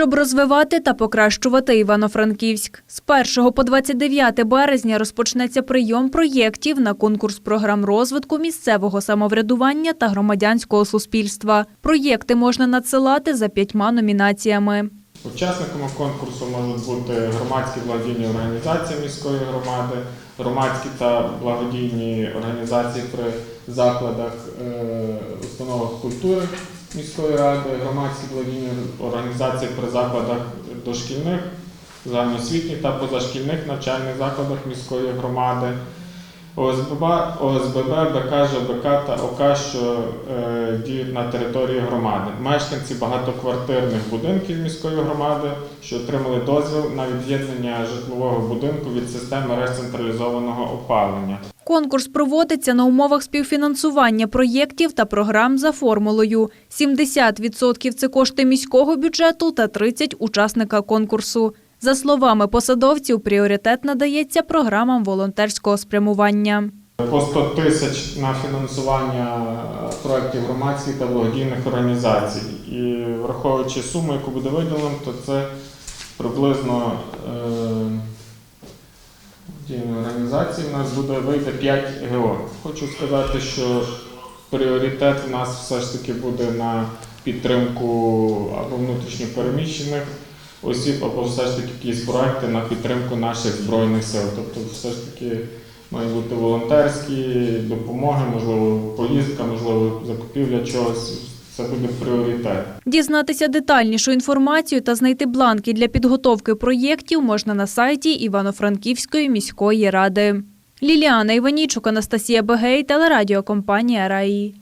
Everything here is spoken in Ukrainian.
Щоб розвивати та покращувати Івано-Франківськ. З 1 по 29 березня розпочнеться прийом проєктів на конкурс програм розвитку місцевого самоврядування та громадянського суспільства. Проєкти можна надсилати за п'ятьма номінаціями. Учасниками конкурсу можуть бути громадські благодійні організації міської громади, громадські та благодійні організації при закладах, е, установах культури міської ради, громадські благодійні організації при закладах дошкільних, загальноосвітніх та позашкільних навчальних закладах міської громади. ОСББ, ОСББ, БК, ЖБК та ОК, що е, діють на території громади. Мешканці багатоквартирних будинків міської громади, що отримали дозвіл на від'єднання житлового будинку від системи мереж централізованого опалення. Конкурс проводиться на умовах співфінансування проєктів та програм за формулою. 70% – це кошти міського бюджету та 30% – учасника конкурсу. За словами посадовців, пріоритет надається програмам волонтерського спрямування. По 100 тисяч на фінансування е, проєктів громадських та благодійних організацій. І враховуючи суму, яку буде виділено, то це приблизно е, благодійної організації в нас буде вийти 5 ГО. Хочу сказати, що пріоритет в нас все ж таки буде на підтримку або внутрішньопереміщених осіб, або все ж таки якісь проекти на підтримку наших збройних сил. Тобто, все ж таки мають бути волонтерські допомоги, можливо, поїздка, можливо, закупівля чогось. Це буде пріоритет. Дізнатися детальнішу інформацію та знайти бланки для підготовки проєктів можна на сайті Івано-Франківської міської ради. Ліліана Іванічук, Анастасія Бегей, телерадіокомпанія Раї.